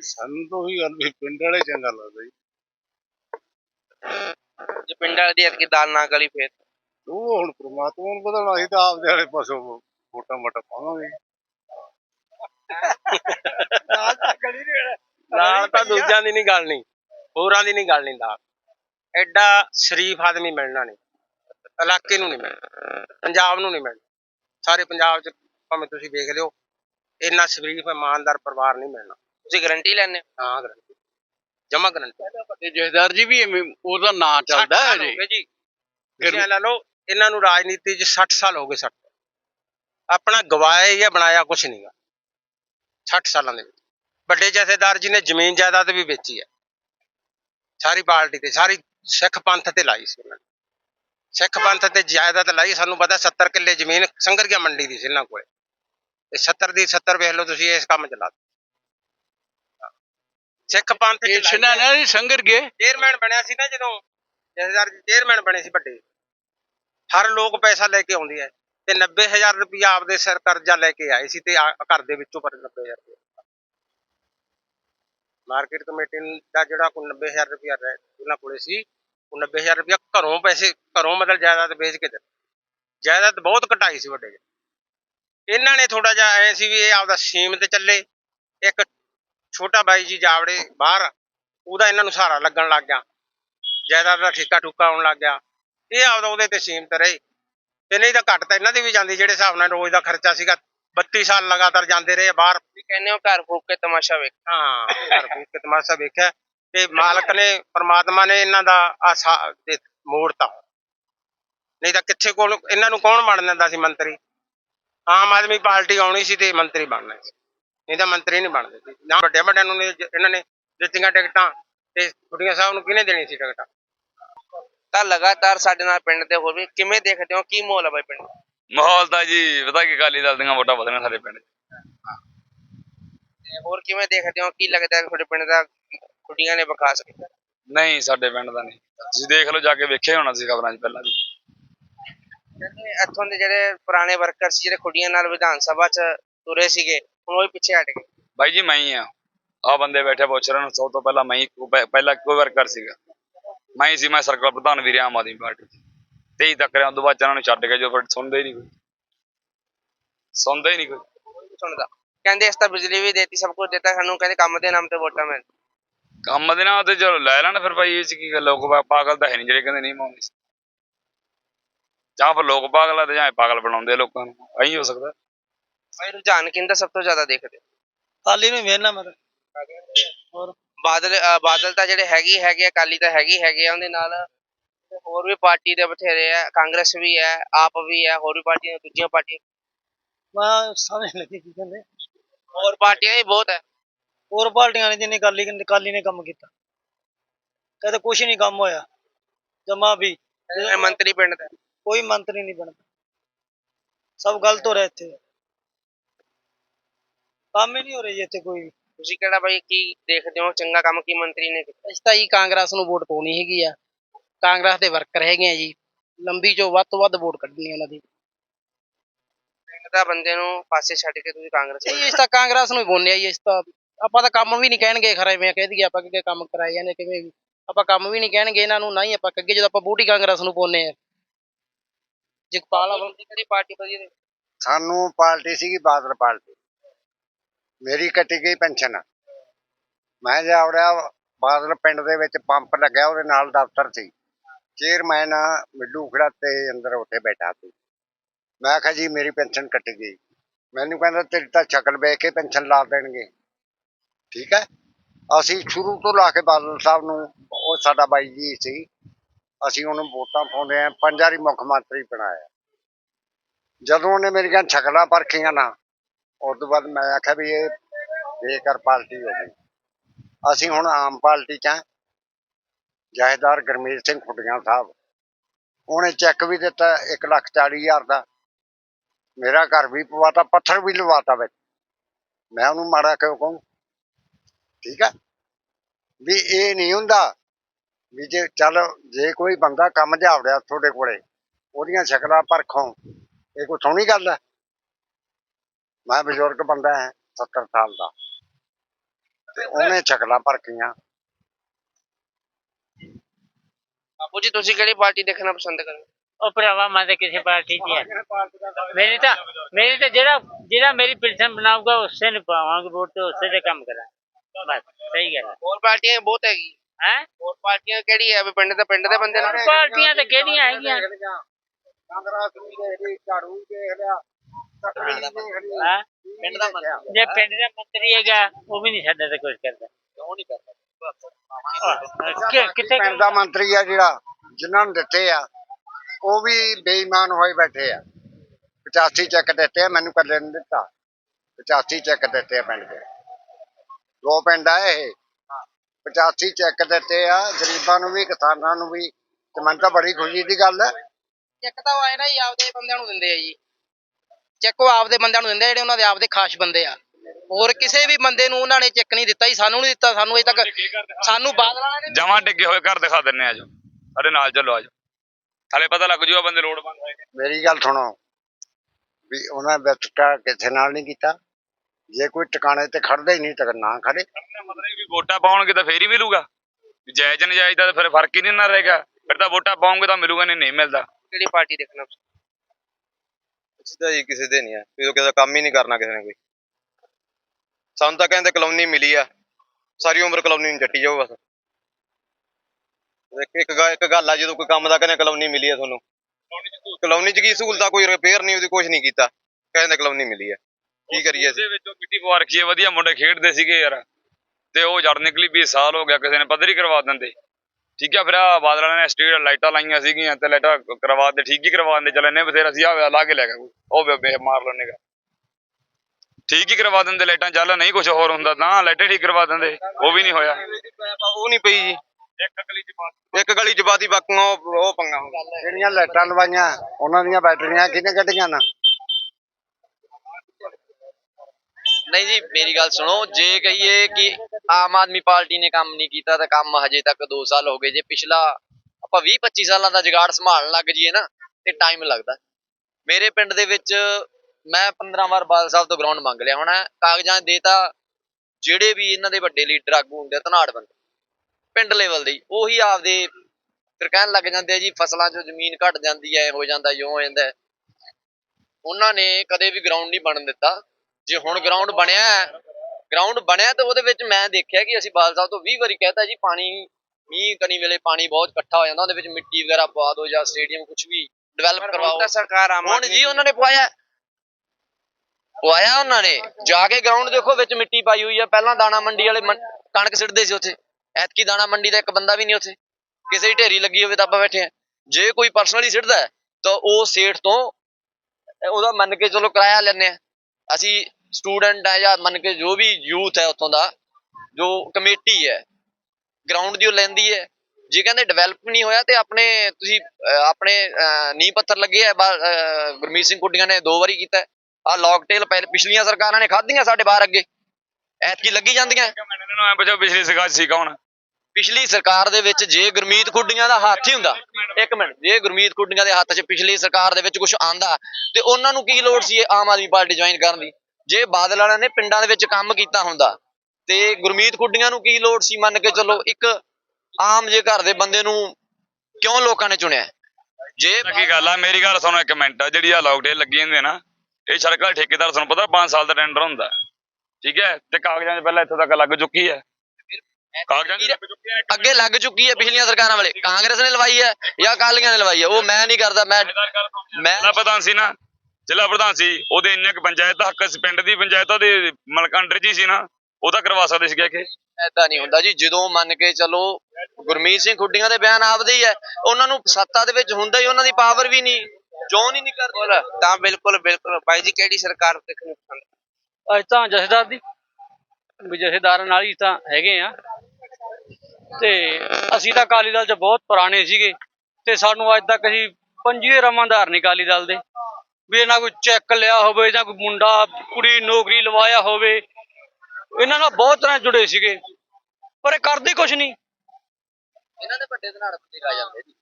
ਸਾਨੂੰ ਤਾਂ ਉਹੀ ਗੱਲ ਵੀ ਪਿੰਡ ਵਾਲੇ ਚੰਗਾ ਲੱਗਦਾ ਜੀ। ਜੇ ਪਿੰਡ ਵਾਲੇ ਦੀ ਐਤਕੀ ਦਾਲ ਨਾ ਗਲੀ ਫੇਰ। ਉਹ ਹੁਣ ਪ੍ਰਮਾਤਮਾ ਨੂੰ ਪਤਾ ਅਸੀਂ ਤਾਂ ਆਪਦੇ ਵਾਲੇ ਪਾਸੋਂ ਵੋਟਾਂ ਵਟਾ ਪਾਵਾਂਗੇ। ਨਾਲ ਤਾਂ ਦੂਜਿਆਂ ਦੀ ਨਹੀਂ ਗੱਲ ਨਹੀਂ ਹੋਰਾਂ ਦੀ ਨਹੀਂ ਗੱਲ ਨਹੀਂ ਨਾਲ ਐਡਾ ਸ਼ਰੀਫ ਆਦਮੀ ਮਿਲਣਾ ਨਹੀਂ ਇਲਾਕੇ ਨੂੰ ਨਹੀਂ ਮਿਲਣਾ ਪੰਜਾਬ ਨੂੰ ਨਹੀਂ ਮਿਲਣਾ। ਸਾਰੇ ਪੰਜਾਬ ਚ ਭਾਵੇਂ ਤੁਸੀਂ ਵੇਖ ਲਿਓ ਇੰਨਾ ਸ਼ਰੀਫ ਇਮਾਨਦਾਰ ਪਰਿਵਾਰ ਨਹੀਂ ਮਿਲਣਾ। ਤੁਸੀਂ ਗਾਰੰਟੀ ਲੈਣੇ ਹਾਂ? ਗਰੰਟੀ ਜਮਾ ਗਰੰਟੀ ਤੇ ਜਥੇਦਾਰ ਜੀ ਵੀ ਐਵੇਂ ਉਹਦਾ ਨਾਂ ਚੱਲਦਾ ਹੈ ਜੀ। ਜੀ ਤੁਸੀਂ ਇਹ ਲਾ ਲਓ ਇਹਨਾਂ ਨੂੰ ਰਾਜਨੀਤੀ 'ਚ 60 ਸਾਲ ਹੋ ਗਏ 60 ਆਪਣਾ ਗਵਾਇਆ ਜਾਂ ਬਣਾਇਆ ਕੁਝ ਨਹੀਂਗਾ 60 ਸਾਲਾਂ ਦੇ ਵਿੱਚ। ਵੱਡੇ ਜਥੇਦਾਰ ਜੀ ਨੇ ਜ਼ਮੀਨ ਜਾਇਦਾਦ ਵੀ ਵੇਚੀ ਹੈ। ਸਾਰੀ ਪਾਰਟੀ ਤੇ ਸਾਰੀ ਸਿੱਖ ਪੰਥ ਤੇ ਲਾਈ ਸੀ ਉਹਨਾਂ ਨੇ। ਸਿੱਖ ਪੰਥ ਤੇ ਜਾਇਦਾਦ ਲਾਈ ਸਾਨੂੰ ਪਤਾ 70 ਕਿੱਲੇ ਜ਼ਮੀਨ ਸੰਗਰਗਿਆ ਮੰਡੀ ਦੀ ਸੀ ਇਹਨਾਂ ਕੋਲੇ। ਤੇ 70 ਦੀ 70 ਵੇਖ ਲਓ ਤੁਸੀਂ ਇਸ ਕੰਮ ਚ ਲਾ ਦਿਓ। ਸਿੱਖ ਪੰਥ ਚ ਇਸ ਨਾਲ। ਨਾ ਸੰਗਰ ਗਏ। ਚੇਅਰਮੈਨ ਬਣਿਆ ਸੀ ਨਾ ਜਦੋਂ ਜਥੇਦਾਰ ਜੀ ਚੇਅਰਮੈਨ ਬਣੇ ਸੀ ਵੱਡੇ। ਹਰ ਲੋਕ ਪੈਸਾ ਲੈ ਕੇ ਆਉਂਦੇ ਆ ਤੇ 90000 ਰੁਪਇਆ ਆਪਦੇ ਸਿਰ ਕਰਜ਼ਾ ਲੈ ਕੇ ਆਏ ਸੀ ਤੇ ਆ- ਘਰ ਦੇ ਵਿੱਚੋਂ ਪਰ 90000 ਰੁਪਇਆ ਮਾਰਕੀਟ ਕਮੇਟੀ ਦਾ ਜਿਹੜਾ ਕੋਈ 90000 ਰੁਪਇਆ ਰਹਿ ਉਹਨਾਂ ਕੋਲੇ ਸੀ ਉਹ 90000 ਰੁਪਇਆ ਘਰੋਂ ਪੈਸੇ ਘਰੋਂ ਮਤਲਬ ਜਾਇਦਾਦ ਵੇਚ ਕੇ ਦਿੱਤੀ। ਜਾਇਦਾਦ ਬਹੁਤ ਘਟਾਈ ਸੀ ਵੱਡੇ ਜੀ ਇਹਨਾਂ ਨੇ ਥੋੜਾ ਜਿਹਾ ਐ ਸੀ ਵੀ ਇਹ ਆਪਦਾ ਸੀਮ ਤੇ ਚੱਲੇ ਇੱਕ ਛੋਟਾ ਬਾਈ ਜੀ ਜਾਵੜੇ ਬਾਹਰ ਉਹਦਾ ਇਹਨਾਂ ਨੂੰ ਸਹਾਰਾ ਲੱਗਣ ਲੱਗ ਗਿਆ। ਜਾਇਦਾਦ ਦਾ ਠੇਕਾ ਠੁਕਾ ਆਉਣ ਲੱਗ ਗਿਆ। ਇਹ ਆਪਦਾ ਉਹਦੇ ਤੇ ਸੀਮਤ ਰਹੇ। ਤੇ ਨਹੀਂ ਤਾਂ ਘੱਟ ਤਾਂ ਇਹਨਾਂ ਦੀ ਵੀ ਜਾਂਦੀ ਜਿਹੜੇ ਹਿਸਾਬ ਨਾਲ ਰੋਜ਼ ਦਾ ਖਰਚਾ ਸੀਗਾ 32 ਸਾਲ ਲਗਾਤਾਰ ਜਾਂਦੇ ਰਹੇ ਬਾਹਰ। ਤੁਸੀਂ ਕਹਿੰਦੇ ਹੋ ਘਰ ਫੂਕ ਕੇ ਤਮਾਸ਼ਾ ਵੇਖ ਹਾਂ ਘਰ ਫੂਕ ਕੇ ਤਮਾਸ਼ਾ ਵੇਖਿਆ। ਤੇ ਮਾਲਕ ਨੇ ਪ੍ਰਮਾਤਮਾ ਨੇ ਇਹਨਾਂ ਦਾ ਆਸਾ ਮੋੜਤਾ। ਨਹੀਂ ਤਾਂ ਕਿੱਥੇ ਕੋਲ ਇਹਨਾਂ ਨੂੰ ਕੌਣ ਬਣ ਦਿੰਦਾ ਸੀ ਮੰਤਰੀ? ਆਮ ਆਦਮੀ ਪਾਰਟੀ ਆਉਣੀ ਸੀ ਤੇ ਮੰਤਰੀ ਬਣਨਾ ਸੀ। ਨਹੀਂ ਤਾਂ ਮੰਤਰੀ ਨਹੀਂ ਬਣਦੇ ਸੀ। ਨਾ ਵੱਡੇ ਵੱਡਿਆਂ ਨੂੰ ਇਹਨਾਂ ਨੇ ਦਿੱਤੀਆਂ ਟਿਕਟਾਂ ਤੇ ਕੁੜੀਆਂ ਸਾਹਿਬ ਨੂੰ ਕਿਹਨੇ ਦੇਣੀ ਸੀ ਟਿਕਟਾਂ? ਤਾਂ ਲਗਾਤਾਰ ਸਾਡੇ ਨਾਲ ਪਿੰਡ ਦੇ ਹੋਰ ਵੀ ਕਿਵੇਂ ਦੇਖਦੇ ਹੋ? ਕੀ ਮਾਹੌਲ ਹੈ ਬਾਈ ਪਿੰਡ ਮਾਹੌਲ ਤਾਂ ਜੀ ਪਤਾ ਕੀ ਅਕਾਲੀ ਦਲ ਦੀਆਂ ਵੋਟਾਂ ਵਧਣੀਆਂ ਸਾਡੇ ਪਿੰਡ 'ਚ। ਤੇ ਹੋਰ ਕਿਵੇਂ ਦੇਖਦੇ ਹੋ? ਕੀ ਲੱਗਦਾ ਹੈ ਤੁਹਾਡੇ ਪਿੰਡ ਦਾ ਕੁੜੀਆਂ ਨੇ ਵਿਕਾਸ ਕੀਤਾ? ਨਹੀਂ ਸਾਡੇ ਪਿੰਡ ਦਾ ਨਹੀਂ। ਤੁਸੀਂ ਦੇਖ ਲਓ ਜਾ ਕੇ ਵੇਖਿਆ ਹੋਣਾ ਸੀ ਖਬਰਾਂ 'ਚ ਪਹਿਲਾਂ ਵੀ। ਕਹਿੰਦੇ ਇੱਥੋਂ ਦੇ ਜਿਹੜੇ ਪੁਰਾਣੇ ਵਰਕਰ ਸੀ ਜਿਹੜੇ ਖੁੱਡੀਆਂ ਨਾਲ ਵਿਧਾਨ ਸਭਾ 'ਚ ਤੁਰੇ ਸੀਗੇ ਹੁਣ ਉਹ ਵੀ ਪਿੱਛੇ ਹਟ ਗਏ। ਬਾਈ ਜੀ ਮੈਂ ਹੀ ਆ। ਆ ਬੰਦੇ ਬੈਠੇ ਪੁੱਛ ਰਹੇ ਨੂੰ ਸਭ ਤੋਂ ਪਹਿਲਾਂ ਮੈਂ ਹੀ ਪਹਿਲਾਂ ਕੋਈ ਵਰਕਰ ਸੀਗਾ। ਮੈਂ ਹੀ ਸੀ ਮੈਂ ਸਰਕਲ ਪ੍ਰਧਾਨ ਵੀ ਰਿਹਾ ਆਮ ਆਦਮੀ ਪਾਰਟੀ 23 ਤੱਕ ਰਿਹਾ ਉਦੋਂ ਬਾਅਦ 'ਚ ਇਹਨਾਂ ਨੂੰ ਛੱਡ ਕੇ ਜੋ ਫਿਰ ਸੁਣਦੇ ਹੀ ਨਹੀਂ ਕੋਈ। ਸੁਣਦਾ ਹੀ ਨਹੀਂ ਕੋਈ। ਸੁਣਦਾ। ਕਹਿੰਦੇ ਇਸ ਤਾਂ ਬਿਜਲੀ ਵੀ ਦੇਤੀ ਸਭ ਕੁਝ ਦਿੱਤਾ ਸਾਨੂੰ ਕਹਿੰਦੇ ਕੰਮ ਦੇ ਨਾਮ ਤੇ ਵੋਟਾਂ ਮਿਲ ਕੰਮ ਦੇ ਨਾਲ ਤੇ ਚਲੋ ਲੈ ਲੈਣ ਫਿਰ ਭਾਈ ਇਹ 'ਚ ਕੀ ਗੱਲ ਲੋਕ ਪਾਗਲ ਤਾਂ ਹੈ ਨਹੀਂ ਜਿਹੜੇ ਕਹਿੰਦੇ ਨਹੀਂ ਮੰਗਦੇ ਜਾਂ ਫਿਰ ਲੋਕ ਪਾਗਲ ਆ ਤੇ ਜਾਂ ਪਾਗਲ ਬਣਾਉਂਦੇ ਲੋਕਾਂ ਨੂੰ। ਐਂ ਹੋ ਸਕਦਾ। ਭਾਈ ਰੁਝਾਨ ਕਿੰਦਾ ਸਭ ਤੋਂ ਜ਼ਿਆਦਾ ਦੇਖਦੇ ਹੋ? ਕਾਲੀ ਨੂੰ ਵੇਖਣਾ ਮੈਂ ਬਾਦਲ ਅਹ ਬਾਦਲ ਤਾਂ ਜਿਹੜੇ ਹੈਗੇ ਹੀ ਹੈਗੇ ਆ, ਅਕਾਲੀ ਤਾਂ ਹੈਗੇ ਹੀ ਹੈਗੇ ਆ ਉਹਦੇ ਨਾਲ ਤੇ ਹੋਰ ਵੀ ਪਾਰਟੀ ਦੇ ਬਥੇਰੇ ਆ ਕਾਂਗਰਸ ਵੀ ਹੈ ਆਪ ਵੀ ਹੈ ਹੋਰ ਵੀ ਪਾਰਟੀਆਂ ਦੂਜੀਆਂ ਪਾਰਟੀਆਂ ਮੈਂ ਸਮਝ ਲੱਗੀ ਕੀ ਕਹਿੰਦੇ ਹੋਰ ਪਾਰਟੀਆਂ ਵੀ ਬਹੁਤ ਹੈ ਹੋਰ ਪਾਰਟੀਆਂ ਨੇ ਜਿੰਨੇ ਕਾਲੀ ਕਾਲੀ ਨੇ ਕੰਮ ਕੀਤਾ ਕਦੇ ਕੁਛ ਨਹੀਂ ਕੰਮ ਹੋਇਆ ਜਮਾ ਵੀ ਮੰਤਰੀ ਪਿੰਡ ਦਾ ਕੋਈ ਮੰਤਰੀ ਨਹੀਂ ਬਣਦਾ ਸਭ ਗਲਤ ਹੋ ਰਿਹਾ ਇੱਥੇ ਕੰਮ ਹੀ ਨਹੀਂ ਹੋ ਰਿਹਾ ਜੀ ਇੱਥੇ ਕੋਈ ਵੀ। ਤੁਸੀਂ ਕਿਹੜਾ ਬਾਈ ਕੀ ਦੇਖਦੇ ਹੋ? ਚੰਗਾ ਕੰਮ ਕੀ ਮੰਤਰੀ ਨੇ ਕੀਤਾ? ਅਸੀਂ ਤਾਂ ਜੀ ਕਾਂਗਰਸ ਨੂੰ ਵੋਟ ਪਾਉਣੀ ਹੈਗੀ ਆ। ਕਾਂਗਰਸ ਦੇ ਵਰਕਰ ਹੈਗੇ ਆ ਜੀ। ਲੰਬੀ ਚੋਂ ਵੱਧ ਤੋਂ ਵੱਧ ਵੋਟ ਕੱਢਣੀ ਉਹਨਾਂ ਦੀ। ਪਿੰਡ ਦਾ ਬੰਦੇ ਨੂੰ ਪਾਸੇ ਛੱਡ ਕੇ ਤੁਸੀਂ ਕਾਂਗਰਸ ਇਹ ਇਸ ਤਾਂ ਕਾਂਗਰਸ ਨੂੰ ਹੀ ਪਾਉਂਦੇ ਆ ਜੀ ਇਸ ਤਾਂ ਆਪਾਂ ਤਾਂ ਕੰਮ ਵੀ ਨਹੀਂ ਕਹਿਣਗੇ ਖਰੇ ਮੈਂ ਕਹਿ ਦਈਏ ਆਪਾਂ ਕਿ ਕੰਮ ਕਰਾਏ ਜਾਂਦੇ ਕਿਵੇਂ ਵੀ। ਆਪਾਂ ਕੰਮ ਵੀ ਨਹੀਂ ਕਹਿਣਗੇ ਇਹਨਾਂ ਨੂੰ ਨਾ ਹੀ ਆਪਾਂ ਕੱਗੇ ਜਦੋਂ ਆਪਾਂ ਬੂਟੀ ਕਾਂਗਰਸ ਨੂੰ ਪਾਉਂਦੇ ਆ। ਜਗਪਾਲ ਆ ਕਿਹੜੀ ਪਾਰਟੀ ਵਧੀਆ ਦੇ ਸਾਨੂੰ ਪਾਰਟੀ ਸੀਗੀ ਬਾਦਲ ਪਾਰਟੀ। ਮੇਰੀ ਕੱਟੀ ਗਈ ਪੈਨਸ਼ਨ। ਮੈਂ ਜਾ ਰਿਹਾ ਬਾਦਲ ਪਿੰਡ ਦੇ ਵਿੱਚ ਪੰਪ ਲੱਗਿਆ, ਉਹਦੇ ਨਾਲ ਦਫ਼ਤਰ ਸੀ। ਚੇਅਰਮੈਨ ਮਿੱਡੂ ਖੜਾ ਤੇ ਅੰਦਰ ਉੱਥੇ ਬੈਠਾ ਸੀ। ਮੈਂ ਕਿਹਾ ਜੀ, ਮੇਰੀ ਪੈਨਸ਼ਨ ਕੱਟੀ ਗਈ। ਮੈਨੂੰ ਕਹਿੰਦਾ, ਤੇਰੀ ਤਾਂ ਸ਼ਕਲ ਵੇਖ ਕੇ ਪੈਨਸ਼ਨ ਲਾ ਦੇਣਗੇ। ਠੀਕ ਹੈ? ਅਸੀਂ ਸ਼ੁਰੂ ਤੋਂ ਲਾ ਕੇ ਬਾਦਲ ਸਾਹਿਬ ਨੂੰ, ਉਹ ਸਾਡਾ ਬਾਈ ਜੀ ਸੀ। ਅਸੀਂ ਉਹਨੂੰ ਵੋਟਾਂ ਪਾਉਂਦੇ ਆ ਪੰਜ ਵਾਰੀ ਮੁੱਖ ਮੰਤਰੀ ਬਣਾਇਆ। ਜਦੋਂ ਉਹਨੇ ਮੇਰੀਆਂ ਸ਼ਕਲਾਂ ਪਰਖੀਆਂ ਨਾ ਉਸ ਤੋਂ ਬਾਅਦ ਮੈਂ ਆਖਿਆ ਵੀ ਇਹ ਬੇਕਾਰ ਪਾਰਟੀ ਹੋ ਗਈ। ਅਸੀਂ ਹੁਣ ਆਮ ਪਾਰਟੀ ਚ ਹਾਂ। ਜਹੇਦਾਰ ਗਰਮੀਤ ਸਿੰਘ ਖੁੱਡੀਆਂ ਸਾਹਿਬ। ਉਹਨੇ ਚੈੱਕ ਵੀ ਦਿੱਤਾ 1 ਲੱਖ 40 ਹਜ਼ਾਰ ਦਾ। ਮੇਰਾ ਘਰ ਵੀ ਪਵਾਤਾ, ਪੱਥਰ ਵੀ ਲਵਾਤਾ ਵਿੱਚ। ਮੈਂ ਉਹਨੂੰ ਮਾੜਾ ਕਿਉਂ ਕਹੂੰ? ਠੀਕ ਹੈ ਵੀ ਇਹ ਨਹੀਂ ਹੁੰਦਾ ਵੀ ਜੇ ਚੱਲ, ਜੇ ਕੋਈ ਬੰਦਾ ਕੰਮ ਜਾਵੜਿਆ ਤੁਹਾਡੇ ਕੋਲੇ, ਉਹਦੀਆਂ ਸ਼ਕਲਾਂ ਪਰਖੋਂ, ਇਹ ਕੋਈ ਸੋਹਣੀ ਗੱਲ ਹੈ ਮੈਂ ਬਜ਼ੁਰਗ ਬੰਦਾ ਹਾਂ 70 ਸਾਲ ਦਾ। ਤੇ ਉਹਨੇ ਸ਼ਕਲਾਂ ਪਰਖੀਆਂ ਬਾਪੂ ਜੀ ਤੁਸੀਂ ਕਿਹੜੀ ਪਾਰਟੀ ਦੇਖਣਾ ਪਸੰਦ ਕਰੋਗੇ? ਉਹ ਭਰਾਵਾ ਮੈਂ ਤਾਂ ਕਿਸੇ ਪਾਰਟੀ ਦੀ ਹੈ। ਮੇਰੀ ਤਾਂ ਮੇਰੀ ਤਾਂ ਜਿਹੜਾ ਜਿਹੜਾ ਮੇਰੀ ਪਿਲਸਨ ਬਣਾਊਗਾ ਉਸੇ ਨੂੰ ਪਾਵਾਂਗੇ ਵੋਟ ਤੇ ਉਸੇ ਤੇ ਕੰਮ ਕਰਾਂ ਬਸ ਸਹੀ ਗੱਲ ਹੋਰ ਪਾਰਟੀਆਂ ਬਹੁਤ ਹੈਗੀ। ਹੈ? ਹੋਰ ਪਾਰਟੀਆਂ ਕਿਹੜੀ ਹੈ? ਵੀ ਪਿੰਡ ਦੇ ਪਿੰਡ ਦੇ ਬੰਦੇ ਨਾਲ? ਪਾਰਟੀਆਂ ਤਾਂ ਕਿਹੜੀਆਂ ਹੈਗੀਆਂ? ਕਾਂਗਰਸ ਵੀ ਦੇਖ ਲਈ ਝਾੜੂ ਦੇਖ ਲਿਆ। ਹੈਂ? ਪਿੰਡ ਦਾ ਮੰਤਰੀ ਜੇ ਪਿੰਡ ਦਾ ਮੰਤਰੀ ਹੈਗਾ ਉਹ ਵੀ ਨਹੀਂ ਸਾਡੇ ਤੇ ਕੁਝ ਕਰਦਾ। ਕਿਉਂ ਨਹੀਂ ਕਰਦਾ? ਕਿ- ਕਿੱਥੇ ਪਿੰਡ ਦਾ ਮੰਤਰੀ ਆ ਜਿਹੜਾ ਜਿਨ੍ਹਾਂ ਨੂੰ ਦਿੱਤੇ ਆ ਉਹ ਵੀ ਬੇਈਮਾਨ ਹੋਏ ਬੈਠੇ ਆ। 85 ਚੈੱਕ ਦਿੱਤੇ ਆ ਮੈਨੂੰ ਕੱਲੇ ਨੂੰ ਦਿੱਤਾ। 85 ਚੈੱਕ ਦਿੱਤੇ ਆ ਪਿੰਡ ਦੇ। ਦੋ ਪਿੰਡ ਆ ਇਹ। 85 ਚੈੱਕ ਦਿੱਤੇ ਆ ਗਰੀਬਾਂ ਨੂੰ ਵੀ ਕਿਸਾਨਾਂ ਨੂੰ ਵੀ ਤੇ ਮੈਨੂੰ ਤਾਂ ਬੜੀ ਖੁਸ਼ੀ ਦੀ ਗੱਲ ਹੈ। ਚੈੱਕ ਤਾਂ ਉਹ ਆਏ ਨਾ ਜੀ ਆਪਦੇ ਬੰਦਿਆਂ ਨੂੰ ਦਿੰਦੇ ਆ ਜੀ। ਚੈੱਕ ਉਹ ਆਪਦੇ ਬੰਦਿਆਂ ਨੂੰ ਦਿੰਦੇ ਆ ਜਿਹੜੇ ਉਹਨਾਂ ਦੇ ਆਪਦੇ ਖਾਸ ਬੰਦੇ ਆ। ਹੋਰ ਕਿਸੇ ਵੀ ਬੰਦੇ ਨੂੰ ਉਹਨਾਂ ਨੇ ਚੈੱਕ ਨਹੀਂ ਦਿੱਤਾ ਜੀ ਸਾਨੂੰ ਨਹੀਂ ਦਿੱਤਾ ਸਾਨੂੰ ਅਜੇ ਤੱਕ ਸਾਨੂੰ ਬਾਦਲ ਵਾਲਿਆਂ ਨੇ ਜਮਾਂ ਡਿੱਗੇ ਹੋਏ ਘਰ ਦਿਖਾ ਦਿੰਨੇ ਆ ਜੋ। ਸਾਡੇ ਨਾਲ ਚੱਲੋ ਆਜੋ ਹਲੇ ਪਤਾ ਲੱਗ ਜੂਗਾ ਬੰਦੇ ਲੋੜ ਬੰਦ ਹੋਏ ਮੇਰੀ ਗੱਲ ਸੁਣੋ ਵੀ ਉਹਨਾਂ ਵਿਤਕਰਾ ਕਿਸੇ ਨਾਲ ਨਹੀਂ ਕੀਤਾ। ਜੇ ਕੋਈ ਟਿਕਾਣੇ ਤੇ ਖੜਦਾ ਹੀ ਨਹੀਂ ਤਾਂ ਨਾ ਖੜੇ ਮਤਲਬ ਵੀ ਵੋਟਾਂ ਪਾਉਣਗੇ ਤਾਂ ਫੇਰ ਹੀ ਮਿਲੂਗਾ। ਜਾਇਜ਼ ਨਜਾਇਜ਼ ਦਾ ਤਾਂ ਫਿਰ ਫ਼ਰਕ ਹੀ ਨਹੀਂ ਨਾ ਰਹੇਗਾ। ਫਿਰ ਤਾਂ ਵੋਟਾਂ ਪਾਉਂਗੇ ਤਾਂ ਮਿਲੂਗਾ ਨਹੀਂ ਨਹੀਂ ਮਿਲਦਾ। ਕਿਹੜੀ ਪਾਰਟੀ ਦੇਖਣਾ ਤਾਂ ਜੀ ਕਿਸੇ ਦੇ ਨਹੀਂ ਆ ਕੋਈ ਕਿਸੇ ਦਾ ਕੰਮ ਹੀ ਨਹੀਂ ਕਰਨਾ ਕਿਸੇ ਨੇ ਕੋਈ। ਸਾਨੂੰ ਤਾਂ ਕਹਿੰਦੇ ਕਲੋਨੀ ਮਿਲੀ ਆ ਸਾਰੀ ਉਮਰ ਕਲੋਨੀ ਨੂੰ ਚੱਟੀ ਜਾਓ ਬਸ। ਇੱਕ ਇੱਕ ਗੱਲ ਆ ਜਦੋਂ ਕੋਈ ਕੰਮ ਦਾ ਕਹਿੰਦੇ ਕਲੋਨੀ ਮਿਲੀ ਆ ਤੁਹਾਨੂੰ। ਕਲੋਨੀ 'ਚ ਕੀ ਸਹੂਲਤਾਂ ਕੋਈ ਰਿਪੇਅਰ ਨਹੀਂ ਉਹਦੀ ਕੁਝ ਨਹੀਂ ਕੀਤਾ ਕਹਿੰਦੇ ਕਲੋਨੀ ਮਿਲੀ ਆ। ਕੀ ਕਰੀਏ ਅਸੀਂ? ਵਿੱਚੋਂ ਮਿੱਟੀ ਪਵਾ ਰੱਖੀ ਵਧੀਆ ਮੁੰਡੇ ਖੇਡਦੇ ਸੀਗੇ ਯਾਰ। ਤੇ ਉਹ ਜੜ ਨਿਕਲੀ 20 ਸਾਲ ਹੋ ਗਿਆ ਕਿਸੇ ਨੇ ਪੱਧਰੀ ਕਰਵਾ ਦਿੰਦੇ। ਠੀਕ ਆ ਫਿਰ ਆ ਬਾਦਲ ਵਾਲਿਆਂ ਨੇ ਸਟੇਟ ਲਾਈਟਾਂ ਲਾਈਆਂ ਸੀਗੀਆਂ ਤੇ ਲਾਈਟਾਂ ਕਰਵਾ ਦੇ ਠੀਕ ਹੀ ਕਰਵਾ ਦਿੰਦੇ ਚੱਲ ਇਹਨੇ ਬਥੇਰਾ ਸੀ ਆ ਲਾ ਕੇ ਲੈ ਗਿਆ ਕੋਈ ਉਹ ਬੇਬੇ ਮਾਰ ਲੈਣੇਗਾ ਠੀਕ ਹੀ ਕਰਵਾ ਦਿੰਦੇ ਲਾਈਟਾਂ ਚੱਲ ਨਹੀਂ ਕੁਝ ਹੋਰ ਹੁੰਦਾ ਤਾਂ ਲਾਈਟਾਂ ਠੀਕ ਕਰਵਾ ਦਿੰਦੇ ਉਹ ਵੀ ਨਹੀਂ ਹੋਇਆ। ਉਹ ਨਹੀਂ ਪਈ ਜੀ। ਇੱਕ ਗਲੀ ਚ ਪਾਸ ਇੱਕ ਗਲੀ 'ਚ ਬਾਦੀ ਬਾਕੀਆਂ ਉਹ ਉਹ ਪੰਗਾ ਹੋ ਗਿਆ ਜਿਹੜੀਆਂ ਲਾਈਟਾਂ ਲਵਾਈਆਂ ਉਹਨਾਂ ਦੀਆਂ ਬੈਟਰੀਆਂ ਕਿਹਨੇ ਕੱਢੀਆਂ ਨਾ? ਨਹੀਂ ਜੀ ਮੇਰੀ ਗੱਲ ਸੁਣੋ ਜੇ ਕਹੀਏ ਕਿ ਆਮ ਆਦਮੀ ਪਾਰਟੀ ਨੇ ਕੰਮ ਨਹੀਂ ਕੀਤਾ ਤਾਂ ਕੰਮ ਹਜੇ ਤੱਕ 2 ਸਾਲ ਹੋ ਗਏ। ਜੇ ਪਿਛਲਾ ਆਪਾਂ 20 25 ਸਾਲਾਂ ਦਾ ਜੁਗਾੜ ਸੰਭਾਲਣ ਲੱਗ ਜਾਈਏ ਨਾ ਤੇ ਟਾਈਮ ਲੱਗਦਾ। ਮੇਰੇ ਪਿੰਡ ਦੇ ਵਿੱਚ ਮੈਂ 15 ਵਾਰ ਬਾਦਲ ਸਾਹਿਬ ਤੋਂ ਗਰਾਊਂਡ ਮੰਗ ਲਿਆ। ਹੋਣਾ ਕਾਗਜ਼ਾਂ 'ਚ ਦੇਤਾ ਜਿਹੜੇ ਵੀ ਇਹਨਾਂ ਦੇ ਵੱਡੇ ਲੀਡਰ ਆਗੂ ਹੁੰਦੇ ਆ, ਧਨਾੜ ਬੰਦੇ ਪਿੰਡ ਲੈਵਲ ਦੇ ਉਹੀ ਆਪਦੇ ਫਿਰ ਕਹਿਣ ਲੱਗ ਜਾਂਦੇ ਆ ਜੀ ਫਸਲਾਂ 'ਚੋਂ ਜ਼ਮੀਨ ਘਟ ਜਾਂਦੀ ਹੈ ਹੋ ਜਾਂਦਾ ਯੋ ਹੋ ਜਾਂਦਾ। ਉਹਨਾਂ ਨੇ ਕਦੇ ਵੀ ਗਰਾਊਂਡ ਨਹੀਂ ਬਣਨ ਦਿੱਤਾ। ਜੇ ਹੁਣ ਗਰਾਊਂਡ ਬਣਿਆ ਗਰਾਊਂਡ ਬਣਿਆ ਤੇ ਉਹਦੇ ਵਿੱਚ ਮੈਂ ਦੇਖਿਆ ਕਿ ਅਸੀਂ ਬਾਦਲ ਸਾਹਿਬ ਤੋਂ 20 ਵਾਰੀ ਕਹਿਤਾ ਜੀ ਪਾਣੀ ਮੀਂਹ ਕਣੀ ਵੇਲੇ ਪਾਣੀ ਬਹੁਤ ਇਕੱਠਾ ਹੋ ਜਾਂਦਾ ਉਹਦੇ ਵਿੱਚ ਮਿੱਟੀ ਵਗੈਰਾ ਪਵਾ ਦਿਓ ਜਾਂ ਸਟੇਡੀਅਮ ਕੁਝ ਵੀ ਡਿਵੈਲਪ ਕਰਵਾਓ ਹੁਣ ਤਾਂ ਸਰਕਾਰ ਆਮ ਹੁਣ ਆਦਮੀ ਜੀ ਉਹਨਾਂ ਨੇ ਪਵਾਇਆ। ਪਵਾਇਆ ਉਹਨਾਂ ਨੇ। ਜਾ ਕੇ ਗਰਾਊਂਡ ਦੇਖੋ ਵਿੱਚ ਮਿੱਟੀ ਪਾਈ ਹੋਈ ਆ। ਪਹਿਲਾਂ ਦਾਣਾ ਮੰਡੀ ਵਾਲੇ ਕਣਕ ਸਿੱਟਦੇ ਸੀ ਉੱਥੇ। ਐਤਕੀ ਦਾਣਾ ਮੰਡੀ ਦਾ ਇੱਕ ਬੰਦਾ ਵੀ ਨਹੀਂ ਉੱਥੇ। ਕਿਸੇ ਦੀ ਢੇਰੀ ਲੱਗੀ ਹੋਵੇ ਤਾਂ ਆਪਾਂ ਬੈਠੇ ਆ। ਜੇ ਕੋਈ ਪਰਸਨਲੀ ਸਿੱਟਦਾ ਹੈ, ਤਾਂ ਉਹ ਸੇਠ ਤੋਂ ਉਹਦਾ ਮੰਨ ਕੇ ਚਲੋ ਕਿਰਾਇਆ ਲੈਂਦੇ ਆ। ਅਸੀਂ ਸਟੂਡੈਂਟ ਆ ਜਾਂ ਮੰਨ ਕੇ ਜੋ ਵੀ ਯੂਥ ਹੈ ਉੱਥੋਂ ਦਾ ਜੋ ਕਮੇਟੀ ਹੈ ਗਰਾਊਂਡ ਦੀ ਉਹ ਲੈਂਦੀ ਹੈ। ਜੇ ਕਹਿੰਦੇ ਡਿਵੈਲਪ ਨਹੀਂ ਹੋਇਆ ਤੇ ਆਪਣੇ ਤੁਸੀਂ ਆਪਣੇ ਨੀਂਹ ਪੱਥਰ ਲੱਗੇ ਆ ਗੁਰਮੀਤ ਸਿੰਘ ਕੁੱਡੀਆਂ ਨੇ ਦੋ ਵਾਰੀ ਕੀਤਾ। ਆ ਲੌਕਟੇਲ ਪਹਿਲੇ ਪਿਛਲੀਆਂ ਸਰਕਾਰਾਂ ਨੇ ਖਾਧੀਆਂ ਸਾਡੇ ਬਾਹਰ ਅੱਗੇ। ਐਤਕੀ ਲੱਗੀ ਜਾਂਦੀਆਂ। ਪਿਛਲੀ ਸਰਕਾਰ ਸੀ ਕੌਣ? ਪਿਛਲੀ ਸਰਕਾਰ ਦੇ ਵਿੱਚ ਜੇ ਗੁਰਮੀਤ ਖੁੱਡੀਆਂ ਦਾ ਹੱਥ ਹੀ ਹੁੰਦਾ ਇੱਕ ਮਿੰਟ ਜੇ ਗੁਰਮੀਤ ਖੁੱਡੀਆਂ ਦੇ ਹੱਥ 'ਚ ਪਿਛਲੀ ਸਰਕਾਰ ਦੇ ਵਿੱਚ ਕੁਝ ਆਂਦਾ ਤੇ ਉਹਨਾਂ ਨੂੰ ਕੀ ਲੋੜ ਸੀ ਆਮ ਆਦਮੀ ਪਾਰਟੀ ਜੁਆਇਨ ਕਰਨ ਦੀ? ਜੇ ਬਾਦਲ ਵਾਲਿਆਂ ਨੇ ਪਿੰਡਾਂ ਦੇ ਵਿੱਚ ਕੰਮ ਕੀਤਾ ਹੁੰਦਾ ਤੇ ਗੁਰਮੀਤ ਖੁੱਡੀਆਂ ਨੂੰ ਕੀ ਲੋੜ ਸੀ ਮੰਨ ਕੇ ਚੱਲੋ ਇੱਕ ਆਮ ਜੇ ਘਰ ਦੇ ਬੰਦੇ ਨੂੰ ਕਿਉਂ ਲੋਕਾਂ ਨੇ ਚੁਣਿਆ? ਜੇ ਕੀ ਗੱਲ ਆ ਮੇਰੀ ਗੱਲ ਸੁਣੋ ਇੱਕ ਮਿੰਟ ਜਿਹੜੀ ਆ ਲੌਕਡਾਊਨ ਲੱਗੀ ਹੁੰਦੀ ਆ ਨਾ ਇਹ ਵਾਲੇ ਠੇਕੇਦਾਰ ਤੁਹਾਨੂੰ ਪਤਾ 5 ਸਾਲ ਦਾ ਟੈਂਡਰ ਹੁੰਦਾ। ਠੀਕ ਹੈ? ਤੇ ਕਾਗਜ਼ਾਂ 'ਚ ਪਹਿਲਾਂ ਇੱਥੋਂ ਤੱਕ ਲੱਗ ਚੁੱਕੀ ਹੈ। ਕਾਗਜ਼ਾਂ 'ਚ ਲੱਗ ਚੁੱਕੀ ਹੈ ਅੱਗੇ ਲੱਗ ਚੁੱਕੀ ਹੈ ਪਿਛਲੀਆਂ ਸਰਕਾਰਾਂ ਵਾਲੇ। ਕਾਂਗਰਸ ਨੇ ਲਵਾਈ ਹੈ ਜਾਂ ਅਕਾਲੀਆਂ ਨੇ ਲਵਾਈ ਹੈ? ਉਹ ਮੈਂ ਨਹੀਂ ਕਰਦਾ ਮੈਂ ਮੈਂ ਪ੍ਰਧਾਨ ਸੀ ਨਾ। ਜ਼ਿਲ੍ਹਾ ਪ੍ਰਧਾਨ ਸੀ ਉਹਦੇ ਇੰਨੇ ਕੁ ਪੰਚਾਇਤ ਦਾ ਹੱਕ ਸੀ ਪਿੰਡ ਦੀ ਪੰਚਾਇਤ ਉਹਦੇ ਮਲਕ ਅੰਡਰ ਹੀ ਸੀ ਨਾ ਉਹ ਤਾਂ ਕਰਵਾ ਸਕਦੇ ਸੀਗੇ ਕਿ। ਐਦਾਂ ਨਹੀਂ ਹੁੰਦਾ ਜੀ ਜਦੋਂ ਮੰਨ ਕੇ ਚੱਲੋ ਗੁਰਮੀਤ ਸਿੰਘ ਖੁੱਡੀਆਂ ਦੇ ਬਿਆਨ ਆਪਦੇ ਹੀ ਹੈ ਉਹਨਾਂ ਨੂੰ ਸੱਤਾ ਦੇ ਵਿੱਚ ਹੁੰਦਾ ਹੀ ਉਹਨਾਂ ਦੀ ਪਾਵਰ ਵੀ ਨਹੀਂ ਜੋਨ ਹੀ ਨਹੀਂ ਕਰਦੇ। ਤਾਂ ਬਿਲਕੁਲ ਬਿਲਕੁਲ। ਬਾਈ ਜੀ ਕਿਹੜੀ ਸਰਕਾਰ ਦੇਖਣੀ ਪਸੰਦ ਅੱਜ ਤਾਂ ਜਥੇਦਾਰ ਦੀ ਵੀ ਜਥੇਦਾਰਾਂ ਨਾਲ ਹੀ ਤਾਂ ਹੈਗੇ ਆ। ਤੇ ਅਸੀਂ ਤਾਂ ਅਕਾਲੀ ਦਲ ਚ ਬਹੁਤ ਪੁਰਾਣੇ ਸੀਗੇ ਤੇ ਸਾਨੂੰ ਅੱਜ ਤੱਕ ਅਸੀਂ ਪੰਜੀਏ ਰਮਾਂਦਾਰ ਨਹੀਂ ਅਕਾਲੀ ਦਲ ਦੇ। ਵੀ ਇਹਨਾਂ ਕੋਈ ਚੈੱਕ ਲਿਆ ਹੋਵੇ ਜਾਂ ਕੋਈ ਮੁੰਡਾ, ਕੁੜੀ ਨੌਕਰੀ ਲਵਾਇਆ ਹੋਵੇ। ਇਹਨਾਂ ਨਾਲ ਬਹੁਤ ਤਰ੍ਹਾਂ ਜੁੜੇ ਸੀਗੇ। ਪਰ ਇਹ ਕਰਦੇ ਕੁਛ ਨਹੀਂ। ਇਹਨਾਂ ਦੇ ਵੱਡੇ ਧਨਾੜ ਬੰਦੇ ਗਾ ਜਾਂਦੇ ਜੀ।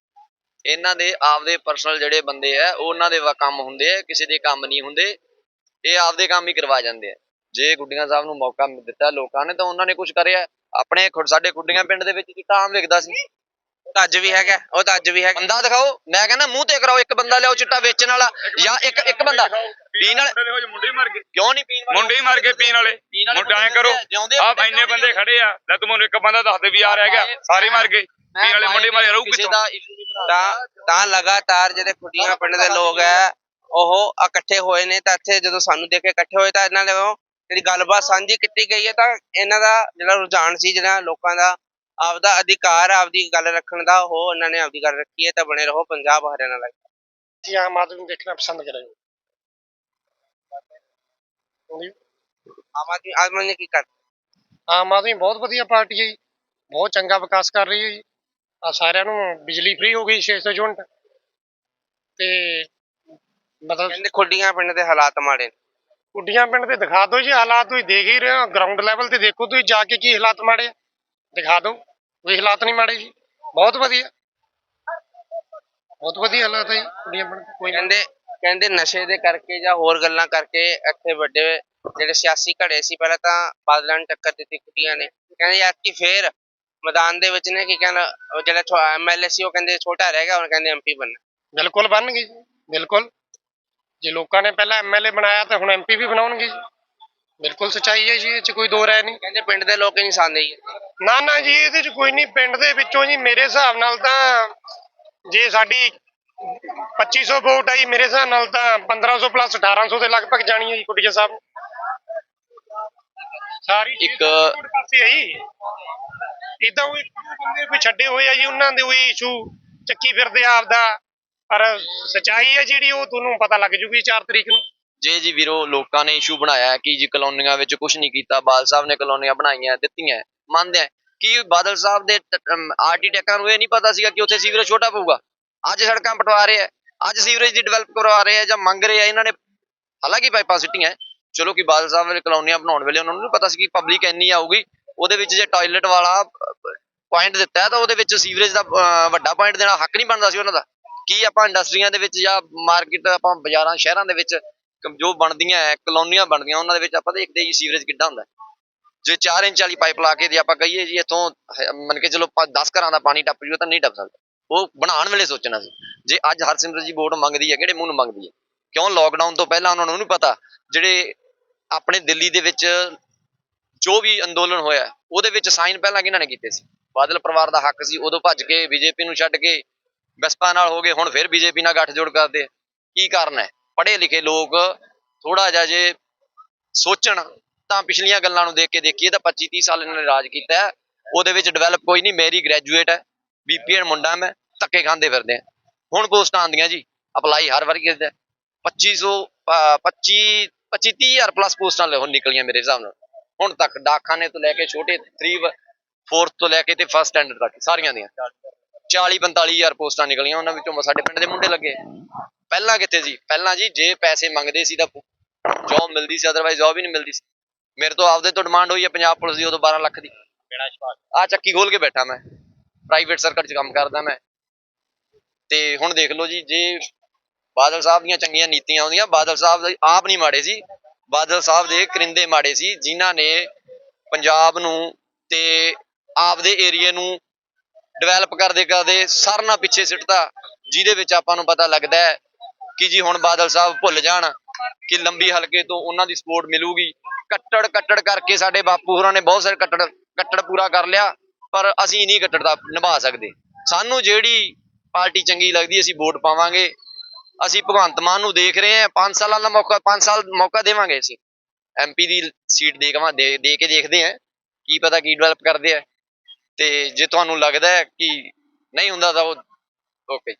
ਇਹਨਾਂ ਦੇ ਆਪਦੇ ਪਰਸਨਲ ਜਿਹੜੇ ਬੰਦੇ ਆ ਉਹਨਾਂ ਦੇ ਕੰਮ ਹੁੰਦੇ ਆ, ਕਿਸੇ ਦੇ ਕੰਮ ਨਹੀਂ ਹੁੰਦੇ। ਇਹ ਆਪਦੇ ਕੰਮ ਹੀ ਕਰਵਾ ਜਾਂਦੇ ਆ। ਜੇ ਗੁੱਡੀਆਂ ਸਾਹਿਬ ਨੂੰ ਮੌਕਾ ਦਿੱਤਾ ਲੋਕਾਂ ਨੇ, ਤਾਂ ਉਹਨਾਂ ਨੇ ਕੁਝ ਕਰਿਆ। ਆਪਣੇ ਸਾਡੇ ਗੁੱਡੀਆਂ ਪਿੰਡ ਦੇ ਵਿੱਚ ਚਿੱਟਾ ਆਮ ਵਿਕਦਾ ਸੀ। ਤਾਂ ਅੱਜ ਵੀ ਹੈਗਾ ਉਹ ਤਾਂ ਅੱਜ ਵੀ ਹੈਗਾ। ਬੰਦਾ ਦਿਖਾਓ ਮੈਂ ਕਹਿੰਦਾ ਮੂੰਹ ਤੇ ਕਰਾਓ ਇੱਕ ਬੰਦਾ ਲਿਆਓ ਚਿੱਟਾ ਵੇਚਣ ਵਾਲਾ ਜਾਂ ਇੱਕ ਇੱਕ ਬੰਦਾ ਪੀਣ ਵਾਲੇ ਮੁੰਡੇ ਮਰ ਗਏ। ਕਿਉਂ ਨਹੀਂ ਪੀਣ ਵਾਲੇ? ਮੁੰਡੇ ਹੀ ਮਰ ਗਏ ਪੀਣ ਵਾਲੇ। ਮੁੰਡੇ ਐਂ ਕਰੋ ਜਿਉਂਦੇ ਆ ਮੁੰਡੇ ਇੰਨੇ ਬੰਦੇ ਖੜੇ ਆ ਲੈ ਤੂੰ ਮੈਨੂੰ ਇੱਕ ਬੰਦਾ ਦੱਸ ਦੇ ਵੀ ਆ ਰਹਿ ਗਿਆ ਸਾਰੇ ਮਰ ਗਏ ਪੀਣ ਵਾਲੇ ਮੁੰਡੇ ਮਰੇ ਰਹੂ ਕਿੱਥੋਂ ਤਾਂ ਤਾਂ ਲਗਾਤਾਰ ਜਿਹੜੇ ਖੁੱਡੀਆਂ ਪਿੰਡ ਦੇ ਲੋਕ ਹੈ ਉਹ ਇਕੱਠੇ ਹੋਏ ਨੇ ਤਾਂ ਇੱਥੇ ਜਦੋਂ ਸਾਨੂੰ ਦੇਖ ਕੇ ਇਕੱਠੇ ਹੋਏ ਤਾਂ ਇਹਨਾਂ ਨੇ ਜਿਹੜੀ ਗੱਲਬਾਤ ਸਾਂਝੀ ਕੀਤੀ ਗਈ ਹੈ ਤਾਂ ਇਹਨਾਂ ਦਾ ਜਿਹੜਾ ਰੁਝਾਨ ਸੀ ਜਿਹੜਾ ਲੋਕਾਂ ਦਾ ਆਪਦਾ ਅਧਿਕਾਰ ਆਪਦੀ ਗੱਲ ਰੱਖਣ ਦਾ ਉਹ ਇਹਨਾਂ ਨੇ ਆਪਦੀ ਗੱਲ ਰੱਖੀ ਹੈ ਤਾਂ ਬਣੇ ਰਹੋ ਪੰਜਾਬ ਹਰਿਆਣਾ ਨਾਲ ਜੀ ਆਮ ਆਦਮੀ ਨੂੰ ਦੇਖਣਾ ਪਸੰਦ ਕਰਾਂਗੇ ਆਮ ਆਦਮੀ ਆਦਮੀ ਨੇ ਕੀ ਕਰ ਆਮ ਆਦਮੀ ਬਹੁਤ ਵਧੀਆ ਪਾਰਟੀ ਹੈ ਜੀ। ਬਹੁਤ ਚੰਗਾ ਵਿਕਾਸ ਕਰ ਰਹੀ ਹੈ ਜੀ। ਆ ਸਾਰਿਆਂ ਨੂੰ ਬਿਜਲੀ ਫ੍ਰੀ ਹੋ ਗਈ 600 ਯੂਨਿਟ। ਤੇ ਮਤਲਬ ਕਹਿੰਦੇ ਖੁੱਡੀਆਂ ਪਿੰਡ ਦੇ ਹਾਲਾਤ ਮਾੜੇ ਨੇ। ਕੁੱਡੀਆਂ ਪਿੰਡ ਦੇ ਦਿਖਾ ਦਿਓ ਜੀ ਹਾਲਾਤ ਤੁਸੀਂ ਦੇਖ ਹੀ ਰਹੇ ਹੋ। ਗਰਾਊਂਡ ਲੈਵਲ ਤੇ ਦੇਖੋ ਤੁਸੀਂ ਜਾ ਕੇ ਕੀ ਹਾਲਾਤ ਮਾੜੇ ਆ। ਦਿਖਾ ਦਿਓ। ਕੋਈ ਹਾਲਾਤ ਨਹੀਂ ਮਾੜੇ ਜੀ? ਬਹੁਤ ਵਧੀਆ। ਬਹੁਤ ਵਧੀਆ ਹਾਲਾਤ ਹੈ ਜੀ ਪਿੰਡ ਦੇ, ਕੋਈ ਕਹਿੰਦੇ ਕਹਿੰਦੇ ਨਸ਼ੇ ਦੇ ਕਰਕੇ ਜਾਂ ਹੋਰ ਗੱਲਾਂ ਕਰਕੇ ਇੱਥੇ ਵੱਡੇ ਜਿਹੜੇ ਸਿਆਸੀ ਘੜੇ ਸੀ ਪਹਿਲਾਂ ਤਾਂ ਬਾਦਲਾਂ ਨੇ ਟੱਕਰ ਦਿੱਤੀ ਕੁੜੀਆਂ ਨੇ। ਕਹਿੰਦੇ ਯਾਰ ਕਿ ਫੇਰ? ਮੈਦਾਨ ਦੇ ਵਿੱਚ ਨੇ ਕੀ ਕਹਿੰਦਾ ਉਹ ਜਿਹੜਾ ਐਮਐਲਏ ਸੀ ਉਹ ਕਹਿੰਦੇ ਛੋਟਾ ਰਹਿ ਗਿਆ ਹੁਣ ਕਹਿੰਦੇ ਐਮਪੀ ਬਣਨਾ। ਬਿਲਕੁਲ ਬਣਨਗੇ ਜੀ ਬਿਲਕੁਲ। ਜੇ ਲੋਕਾਂ ਨੇ ਪਹਿਲਾਂ ਐਮਐਲਏ ਬਣਾਇਆ ਤਾਂ ਹੁਣ ਐਮਪੀ ਵੀ ਬਣਾਉਣਗੇ ਜੀ। ਬਿਲਕੁਲ ਸੱਚਾਈ ਹੈ ਜੀ ਇਹ ਚ ਕੋਈ ਦੋ ਰਾਏ ਨਹੀਂ। ਕਹਿੰਦੇ ਪਿੰਡ ਦੇ ਲੋਕ ਹੀ ਨਹੀਂ ਸਾਂਦੇ ਜੀ ਨਾ ਨਾ ਜੀ ਇਹਦੇ ਚ ਕੋਈ ਨਹੀਂ ਪਿੰਡ ਦੇ ਵਿੱਚੋਂ ਜੀ ਮੇਰੇ ਹਿਸਾਬ ਨਾਲ ਤਾਂ ਜੇ ਸਾਡੀ 2500 ਵੋਟ ਆਈ ਮੇਰੇ ਹਿਸਾਬ ਨਾਲ ਤਾਂ 1500 ਪਲੱਸ 1800 ਦੇ ਲਗਭਗ ਜਾਣੀ ਹੈ ਜੀ ਕੁੜੀਆ ਸਾਹਿਬ। ਨੂੰ। ਸਾਰੀ ਇੱਕ- ਪਾਸੇ ਜੀ ਇਦਾਂ ਉਹ ਬੰਦੇ ਕੋਈ ਛੱਡੇ ਹੋਏ ਆ ਜੀ ਉਹਨਾਂ ਦੇ ਉਹੀ ਇਸ਼ੂ ਚੱਕੀ ਫਿਰਦੇ ਆ ਆਪਦਾ। ਪਰ ਸਚਾਈ ਹੈ ਜਿਹੜੀ ਉਹ ਤੁਹਾਨੂੰ ਪਤਾ ਲੱਗ ਜੂਗੀ 4 ਤਰੀਕ ਨੂੰ। ਜੇ ਜੀ ਵੀਰੋ ਲੋਕਾਂ ਨੇ ਇਸ਼ੂ ਬਣਾਇਆ ਕਿ ਜੀ ਕਲੋਨੀਆਂ ਵਿੱਚ ਕੁਝ ਨਹੀਂ ਕੀਤਾ ਬਾਲ ਸਾਹਿਬ ਨੇ ਕਲੋਨੀਆਂ ਬਣਾਈਆਂ, ਦਿੱਤੀਆਂ, ਮੰਨਦੇ ਆ। ਕਿ ਬਾਦਲ ਸਾਹਿਬ ਦੇ ਆਰਕੀਟੈਕਟਾਂ ਨੂੰ ਇਹ ਨਹੀਂ ਪਤਾ ਸੀਗਾ ਕਿ ਉੱਥੇ ਸੀਵਰੇਜ ਛੋਟਾ ਪਊਗਾ? ਅੱਜ ਸੜਕਾਂ ਪਟਵਾ ਰਹੇ ਆ, ਅੱਜ ਸੀਵਰੇਜ ਦੀ ਡਿਵੈਲਪ ਕਰਵਾ ਰਹੇ ਆ ਜਾਂ ਮੰਗ ਰਹੇ ਆ, ਇਹਨਾਂ ਨੇ ਹਾਲਾਂਕਿ ਪਾਈਪਾਂ ਸਿੱਟੀਆਂ। ਚਲੋ ਕਿ ਬਾਦਲ ਸਾਹਿਬ ਵੇਲੇ ਕਲੋਨੀਆਂ ਬਣਾਉਣ ਵੇਲੇ ਉਹਨਾਂ ਨੂੰ ਨਹੀਂ ਪਤਾ ਸੀ ਕਿ ਪਬਲਿਕ ਇੰਨੀ ਆਊਗੀ, ਉਹਦੇ ਵਿੱਚ ਜੇ ਟਾਇਲਟ ਵਾਲਾ ਪੁਆਇੰਟ ਦਿੱਤਾ ਹੈ ਤਾਂ ਉਹਦੇ ਵਿੱਚ ਸੀਵਰੇਜ ਦਾ ਵੱਡਾ ਪੁਆਇੰਟ ਦੇਣਾ ਹੱਕ ਨਹੀਂ ਬਣਦਾ ਸੀ ਉਹਨਾਂ ਦਾ। ਕੀ ਆਪਾਂ ਇੰਡਸਟਰੀਆਂ ਦੇ ਵਿੱਚ ਜਾਂ ਮਾਰਕੀਟ ਆਪਾਂ ਬਾਜ਼ਾਰਾਂ, ਸ਼ਹਿਰਾਂ ਦੇ ਵਿੱਚ ਜੋ ਬਣਦੀਆਂ ਹੈ, ਕਲੋਨੀਆਂ ਬਣਦੀਆਂ, ਉਹਨਾਂ ਦੇ ਵਿੱਚ ਆਪਾਂ ਦੇਖਦੇ ਜੀ ਸੀਵਰੇਜ ਕਿੱਡਾ ਹੁੰਦਾ ਜੇ 4 ਇੰਚ ਵਾਲੀ ਪਾਈਪ ਲਾ ਕੇ ਜੇ ਆਪਾਂ ਕਹੀਏ ਜੀ ਇੱਥੋਂ, ਹ- ਮੰਨ ਕੇ ਚਲੋ 10 ਘਰਾਂ ਦਾ ਪਾਣੀ ਟੱਪ ਜੂ ਤਾਂ ਨਹੀਂ ਟੱਪ ਸਕਦਾ। ਉਹ ਬਣਾਉਣ ਵੇਲੇ ਸੋਚਣਾ ਸੀ। ਜੇ ਅੱਜ ਹਰਸਿਮਰਤ ਜੀ ਵੋਟ ਮੰਗਦੀ ਹੈ, ਕਿਹੜੇ ਮੂੰਹ ਨੂੰ ਮੰਗਦੀ ਹੈ? ਕਿਉਂ ਲੋਕਡਾਊਨ ਤੋਂ ਪਹਿਲਾਂ ਉਹਨਾਂ ਨੂੰ ਨਹੀਂ ਪਤਾ, ਜਿਹੜੇ ਆਪਣੇ ਦਿੱਲੀ ਦੇ ਵਿੱਚ ਜੋ ਵੀ ਅੰਦੋਲਨ ਹੋਇਆ, ਉਹਦੇ ਵਿੱਚ ਸਾਈਨ ਪਹਿਲਾਂ ਕਿਹਨਾਂ ਨੇ ਕੀਤੇ ਸੀ? ਬਾਦਲ ਪਰਿਵਾਰ ਦਾ ਹੱਕ ਸੀ, ਉਦੋਂ ਭੱਜ ਕੇ ਬੀਜੇਪੀ ਨੂੰ ਛੱਡ ਕੇ, ਬਸਪਾ ਨਾਲ ਹੋ ਗਏ, ਹੁਣ ਫਿਰ ਬੀਜੇਪੀ ਨਾਲ ਗੱਠਜੋੜ ਕਰਦੇ ਕੀ ਕਾਰਨ ਹੈ? ਪੜ੍ਹੇ ਲਿਖੇ ਲੋਕ ਥੋੜਾ ਜਿਹਾ ਜੇ ਸੋਚਣ, ਤਾਂ ਪਿਛਲੀਆਂ ਗੱਲਾਂ ਨੂੰ ਦੇਖ ਕੇ ਦੇਖੀਏ ਤਾਂ 25 30 ਸਾਲ ਇਹਨਾਂ ਨੇ ਰਾਜ ਕੀਤਾ ਉਹਦੇ ਵਿੱਚ ਡਿਵੈਲਪ ਕੋਈ ਨਹੀਂ, ਮੇਰੀ ਗ੍ਰੈਜੂਏਟ ਹੈ ਬੀਪੀਐਨ ਮੁੰਡਾ ਮੈਂ, ਧੱਕੇ ਖਾਂਦੇ ਫਿਰਦੇ ਆ। ਹੁਣ ਪੋਸਟਾਂ ਆਉਂਦੀਆਂ ਜੀ ਅਪਲਾਈ ਹਰ ਵਾਰੀ ਕੀਤਾ 2500 ਅਹ 25 25 30000 ਪਲੱਸ ਪੋਸਟਾਂ ਹੁਣ ਨਿਕਲੀਆਂ ਮੇਰੇ ਹਿਸਾਬ ਨਾਲ। ਹੁਣ ਤੱਕ ਡਾਕਖਾਨੇ ਤੋਂ ਲੈ ਕੇ ਛੋਟੇ 3 4th ਤੋਂ ਲੈ ਕੇ ਤੇ ਫਸਟ ਸਟੈਂਡਰਡ ਤੱਕ, ਸਾਰੀਆਂ ਦੀਆਂ। 40 45000 ਪੋਸਟਾਂ ਨਿਕਲੀਆਂ ਉਹਨਾਂ ਵਿੱਚੋਂ ਸਾਡੇ ਪਿੰਡ ਦੇ ਮੁੰਡੇ ਲੱਗੇ। ਪਹਿਲਾਂ ਕਿੱਥੇ ਸੀ? ਪਹਿਲਾਂ ਜੀ ਜੇ ਪੈਸੇ ਮੰਗਦੇ ਸੀ ਤਾਂ ਜੌਬ ਮਿਲਦੀ ਸੀ ਅਦਰਵਾਈਜ਼ ਜੌਬ ਹੀ ਨਹੀਂ ਮਿਲਦੀ ਸੀ। ਮੇਰੇ ਤੋਂ ਆਪਦੇ ਤੋਂ ਡਿਮਾਂਡ ਹੋਈ ਹੈ ਪੰਜਾਬ ਪੁਲਿਸ ਦੀ ਉਦੋਂ 12 ਲੱਖ ਦੀ। ਆ ਚੱਕੀ ਖੋਲ ਕੇ ਬੈਠਾ ਮੈਂ। ਪ੍ਰਾਈਵੇਟ ਸਰਕਟ 'ਚ ਕੰਮ ਕਰਦਾ ਮੈਂ। ਤੇ ਹੁਣ ਦੇਖ ਲਓ ਜੀ ਜੇ ਬਾਦਲ ਸਾਹਿਬ ਦੀਆਂ ਚੰਗੀਆਂ ਨੀਤੀਆਂ ਆਉਂਦੀਆਂ ਬਾਦਲ ਸਾਹਿਬ ਦੇ ਆਪ ਨਹੀਂ ਮਾੜੇ ਸੀ। ਬਾਦਲ ਸਾਹਿਬ ਦੇ ਕਰਿੰਦੇ ਮਾੜੇ ਸੀ ਜਿਨ੍ਹਾਂ ਨੇ ਪੰਜਾਬ ਨੂੰ ਤੇ ਆਪਦੇ ਏਰੀਏ ਨੂੰ ਡਿਵੈਲਪ ਕਰਦੇ ਕਰਦੇ ਸਰ ਨਾਲ ਪਿੱਛੇ ਸਿੱਟਦਾ ਜਿਹਦੇ ਵਿੱਚ ਆਪਾਂ ਨੂੰ ਪਤਾ ਲੱਗਦਾ ਹੈ ਕਿ ਜੀ ਹੁਣ ਬਾਦਲ ਸਾਹਿਬ ਭੁੱਲ ਜਾਣ ਕਿ ਲੰਬੀ ਹਲਕੇ ਤੋਂ ਉਹਨਾਂ ਦੀ ਸਪੋਰਟ ਮਿਲੂਗੀ। ਕੱਟੜ ਕੱਟੜ ਕਰਕੇ ਸਾਡੇ ਬਾਪੂ ਹੋਰਾਂ ਨੇ ਬਹੁਤ ਸਾਰੇ ਕੱਟੜ ਕੱਟੜ ਪੂਰਾ ਕਰ ਲਿਆ, ਪਰ ਅਸੀਂ ਨਹੀਂ ਕੱਟੜਤਾ ਨਿਭਾ ਸਕਦੇ। ਸਾਨੂੰ ਜਿਹੜੀ ਪਾਰਟੀ ਚੰਗੀ ਲੱਗਦੀ ਅਸੀਂ ਵੋਟ ਪਾਵਾਂਗੇ। ਅਸੀਂ ਭਗਵੰਤ ਮਾਨ ਨੂੰ ਦੇਖ ਰਹੇ ਹਾਂ 5 ਸਾਲਾਂ ਦਾ ਮੌਕਾ 5 ਸਾਲ ਮੌਕਾ ਦੇਵਾਂਗੇ ਅਸੀਂ। ਐਮਪੀ ਦੀ ਸੀਟ ਦੇਵਾਂ ਦੇ ਦੇ ਕੇ ਦੇਖਦੇ ਹਾਂ, ਕੀ ਪਤਾ ਕੀ ਡਿਵੈਲਪ ਕਰਦੇ ਆ। ਤੇ ਜੇ ਤੁਹਾਨੂੰ ਲੱਗਦਾ ਹੈ ਕਿ ਨਹੀਂ ਹੁੰਦਾ ਤਾਂ ਉਹ ਓਕੇ